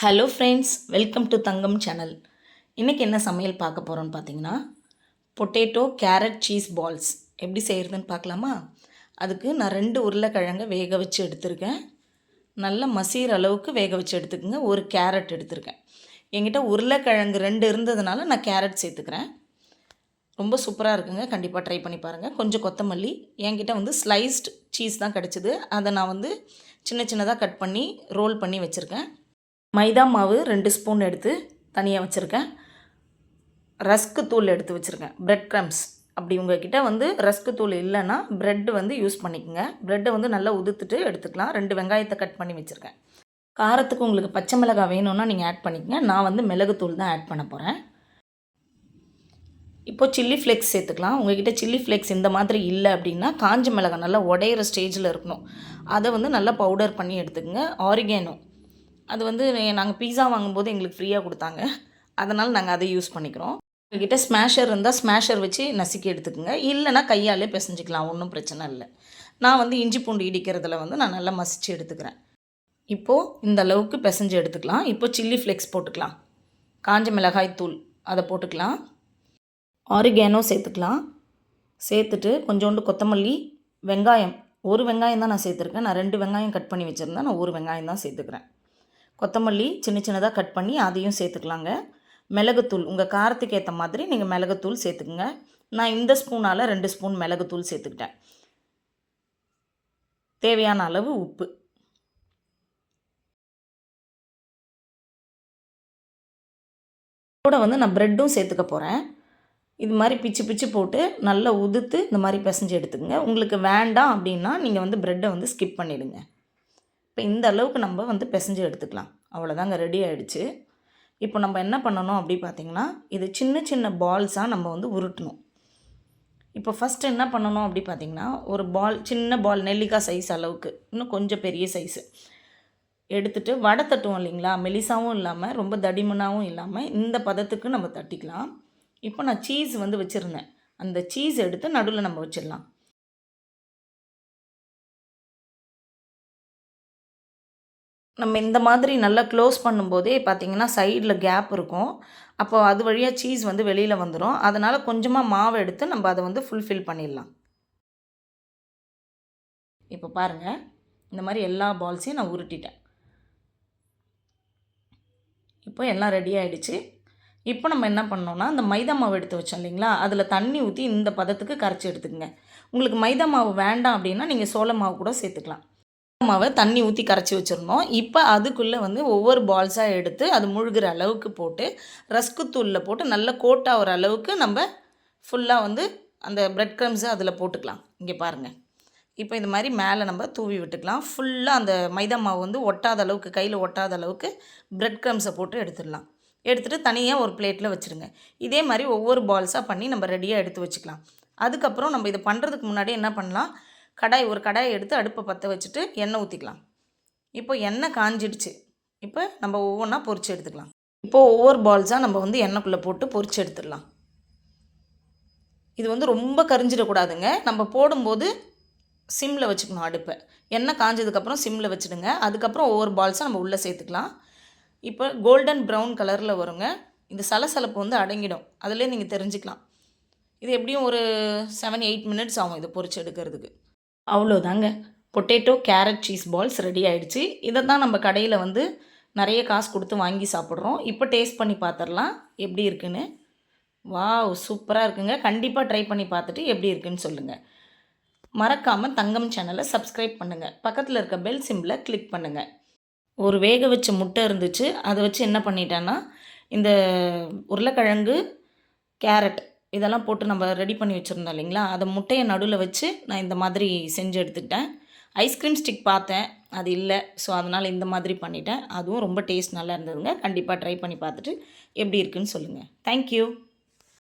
Hello friends welcome to Thangam channel இன்றைக்கி என்ன சமையல் பார்க்க போகிறோன்னு பார்த்தீங்கன்னா பொட்டேட்டோ கேரட் சீஸ் பால்ஸ் எப்படி செய்கிறதுன்னு பார்க்கலாமா? அதுக்கு நான் ரெண்டு உருளைக்கிழங்கை வேக வச்சு எடுத்திருக்கேன். நல்லா மசீர் அளவுக்கு வேக வச்சு எடுத்துக்கோங்க. ஒரு கேரட் எடுத்திருக்கேன். என்கிட்ட உருளைக்கிழங்கு ரெண்டு இருந்ததுனால நான் கேரட் சேர்த்துக்கிறேன். ரொம்ப சூப்பராக இருக்குங்க. கண்டிப்பாக ட்ரை பண்ணி பாருங்கள் கொஞ்சம் கொத்தமல்லி. என்கிட்ட வந்து ஸ்லைஸ்டு சீஸ் தான் கிடச்சிது. அதை நான் வந்து சின்ன சின்னதாக கட் பண்ணி ரோல் பண்ணி வச்சுருக்கேன். மைதா மாவு ரெண்டு ஸ்பூன் எடுத்து தனியாக வச்சுருக்கேன். ரஸ்க்கு தூள் எடுத்து வச்சுருக்கேன். ப்ரெட் க்ரம்ஸ் அப்படி உங்ககிட்ட வந்து ரஸ்க்கு தூள் இல்லைன்னா ப்ரெட்டு வந்து யூஸ் பண்ணிக்கோங்க. ப்ரெட்டை வந்து நல்லா உதுத்துட்டு எடுத்துக்கலாம். ரெண்டு வெங்காயத்தை கட் பண்ணி வச்சுருக்கேன். காரத்துக்கு உங்களுக்கு பச்சை மிளகாய் வேணும்னா நீங்கள் ஆட் பண்ணிக்கங்க. நான் வந்து மிளகுத்தூள் தான் ஆட் பண்ண போகிறேன் இப்போ சில்லி ஃப்ளேக்ஸ் சேர்த்துக்கலாம். உங்ககிட்ட சில்லி ஃப்ளேக்ஸ் இந்த மாதிரி இல்லை அப்படின்னா காஞ்ச மிளகாய் நல்லா உடையிற ஸ்டேஜில் இருக்கணும். அதை வந்து நல்லா பவுடர் பண்ணி எடுத்துக்கோங்க. ஆரிகேனோ அது வந்து நாங்கள் பீஸா வாங்கும்போது எங்களுக்கு ஃப்ரீயாக கொடுத்தாங்க. அதனால் நாங்கள் அதை யூஸ் பண்ணிக்கிறோம். உங்ககிட்ட ஸ்மேஷர் இருந்தால் ஸ்மேஷர் வச்சு நசுக்கி எடுத்துக்கோங்க. இல்லைனா கையாலே பிசைஞ்சிக்கலாம். ஒன்றும் பிரச்சனை இல்லை. நான் வந்து இஞ்சி பூண்டு இடிக்கிறதுல வந்து நான் நல்லா மசிச்சு எடுத்துக்கிறேன். இப்போது இந்த அளவுக்கு பிசைஞ்சு எடுத்துக்கலாம். இப்போ சில்லி ஃப்ளெக்ஸ் போட்டுக்கலாம். காஞ்ச மிளகாய் தூள் அதை போட்டுக்கலாம். ஆரிகேனோ சேர்த்துக்கலாம். சேர்த்துட்டு கொஞ்சோண்டு கொத்தமல்லி வெங்காயம். ஒரு வெங்காயம் தான் நான் சேர்த்துருக்கேன். நான் ரெண்டு வெங்காயம் கட் பண்ணி வச்சுருந்தேன். நான் ஒரு வெங்காயம் தான் சேர்த்துக்கிறேன். கொத்தமல்லி சின்ன சின்னதாக கட் பண்ணி அதையும் சேர்த்துக்கலாங்க. மிளகுத்தூள் உங்கள் காரத்துக்கு ஏற்ற மாதிரி நீங்கள் மிளகுத்தூள் சேர்த்துக்குங்க. நான் இந்த ஸ்பூனால் ரெண்டு ஸ்பூன் மிளகுத்தூள் சேர்த்துக்கிட்டேன். தேவையான அளவு உப்பு. கூட வந்து நான் ப்ரெட்டும் சேர்த்துக்க போகிறேன் இது மாதிரி பிச்சு பிச்சு போட்டு நல்லா உதுத்து இந்த மாதிரி பிசைஞ்சு எடுத்துக்கோங்க. உங்களுக்கு வேண்டாம் அப்படின்னா நீங்கள் வந்து ப்ரெட்டை வந்து ஸ்கிப் பண்ணிவிடுங்க இப்போ இந்த அளவுக்கு நம்ம வந்து பிசைஞ்சு எடுத்துக்கலாம். அவ்வளோதாங்க ரெடி ஆகிடுச்சு இப்போ நம்ம என்ன பண்ணணும் அப்படி பார்த்திங்கன்னா இது சின்ன சின்ன பால்ஸாக நம்ம வந்து உருட்டணும். இப்போ ஃபஸ்ட்டு என்ன பண்ணணும் அப்படி பார்த்திங்கன்னா ஒரு பால் சின்ன பால் நெல்லிக்காய் சைஸ் அளவுக்கு. இன்னும் கொஞ்சம் பெரிய சைஸு எடுத்துகிட்டு வடை தட்டுவோம் இல்லைங்களா? மெலிசாவும் இல்லாமல் ரொம்ப தடிமனாகவும் இல்லாமல் இந்த பதத்துக்கு நம்ம தட்டிக்கலாம். இப்போ நான் சீஸ் வந்து வச்சுருந்தேன். அந்த சீஸ் எடுத்து நடுவில் நம்ம வச்சிடலாம். நம்ம இந்த மாதிரி நல்லா க்ளோஸ் பண்ணும்போதே பார்த்திங்கன்னா சைடில் கேப் இருக்கும். அப்போ அது வழியாக சீஸ் வந்து வெளியில் வந்துடும் அதனால் கொஞ்சமாக மாவு எடுத்து நம்ம அதை வந்து ஃபுல்ஃபில் பண்ணிடலாம். இப்போ பாருங்கள் இந்த மாதிரி எல்லா பால்ஸையும் நான் உருட்டிட்டேன். இப்போ எல்லாம் ரெடி ஆகிடுச்சு இப்போ நம்ம என்ன பண்ணோன்னா அந்த மைதா மாவு எடுத்து வச்சோம் இல்லைங்களா? அதில் தண்ணி ஊற்றி இந்த பதத்துக்கு கரைச்சி எடுத்துக்கங்க. உங்களுக்கு மைதா மாவு வேண்டாம் அப்படின்னா நீங்கள் சோள மாவு கூட சேர்த்துக்கலாம். மாவை தண்ணி ஊற்றி கரைச்சி வச்சுருந்தோம். இப்போ அதுக்குள்ளே வந்து ஒவ்வொரு பால்ஸாக எடுத்து அது முழுகிற அளவுக்கு போட்டு ரஸ்கு தூளில் போட்டு நல்லா கோட் ஆகிற அளவுக்கு நம்ம ஃபுல்லாக வந்து அந்த ப்ரெட் க்ரம்ஸை அதில் போட்டுக்கலாம். இங்கே பாருங்கள் இப்போ இந்த மாதிரி மேலே நம்ம தூவி விட்டுக்கலாம். ஃபுல்லாக அந்த மைதா மாவு வந்து ஒட்டாத அளவுக்கு கையில் ஒட்டாத அளவுக்கு ப்ரெட் க்ரம்ஸை போட்டு எடுத்துடலாம். எடுத்துகிட்டு தனியாக ஒரு பிளேட்டில் வச்சுருங்க. இதே மாதிரி ஒவ்வொரு பால்ஸாக பண்ணி நம்ம ரெடியாக எடுத்து வச்சுக்கலாம். அதுக்கப்புறம் நம்ம இதை பண்ணுறதுக்கு முன்னாடி என்ன பண்ணலாம்? கடாய் ஒரு கடாயை எடுத்து அடுப்பை பற்ற வச்சுட்டு எண்ணெய் ஊற்றிக்கலாம் இப்போ எண்ணெய் காஞ்சிடுச்சு. இப்போ நம்ம ஒவ்வொன்றா பொறிச்சு எடுத்துக்கலாம். இப்போது ஒவ்வொரு பால்ஸாக நம்ம வந்து எண்ணெய்க்குள்ளே போட்டு பொறிச்சு எடுத்துடலாம். இது வந்து ரொம்ப கரிஞ்சிடக்கூடாதுங்க. நம்ம போடும்போது சிம்மில் வச்சுக்கணும் அடுப்பை. எண்ணெய் காஞ்சதுக்கப்புறம் சிம்மில் வச்சுடுங்க. அதுக்கப்புறம் ஒவ்வொரு பால்ஸாக நம்ம உள்ளே சேர்த்துக்கலாம். இப்போ கோல்டன் ப்ரௌன் கலரில் வருங்க. இந்த சலசலப்பு வந்து அடங்கிடும். அதிலே நீங்கள் தெரிஞ்சுக்கலாம். இது எப்படியும் ஒரு செவன் எயிட் மினிட்ஸ் ஆகும் இதை பொரிச்சு எடுக்கிறதுக்கு. அவ்வளோதாங்க. Potato carrot cheese balls ready ஆயிடுச்சு. இதை தான் நம்ம கடையில் வந்து நிறைய காசு கொடுத்து வாங்கி சாப்பிட்றோம். இப்போ டேஸ்ட் பண்ணி பார்த்துடலாம் எப்படி இருக்குன்னு? வாவ் சூப்பராக இருக்குங்க. கண்டிப்பாக ட்ரை பண்ணி பார்த்துட்டு எப்படி இருக்குன்னு சொல்லுங்கள் மறக்காமல் தங்கம் சேனலை சப்ஸ்கிரைப் பண்ணுங்கள் பக்கத்தில் இருக்க பெல் சிம்பில் கிளிக் பண்ணுங்கள் ஒரு வேக வச்ச முட்டை இருந்துச்சு. அதை வச்சு என்ன பண்ணிட்டேன்னா இந்த உருளைக்கிழங்கு கேரட் இதெல்லாம் போட்டு நம்ம ரெடி பண்ணி வச்சுருந்தோம் இல்லைங்களா? அதை முட்டையை நடுவில் வச்சு நான் இந்த மாதிரி செஞ்சு எடுத்துக்கிட்டேன் ஐஸ்கிரீம் ஸ்டிக் பார்த்தேன். அது இல்லை. ஸோ அதனால் இந்த மாதிரி பண்ணிட்டேன். அதுவும் ரொம்ப டேஸ்ட் நல்லா இருந்ததுங்க. கண்டிப்பாக ட்ரை பண்ணி பார்த்துட்டு எப்படி இருக்குன்னு சொல்லுங்கள் தேங்க்யூ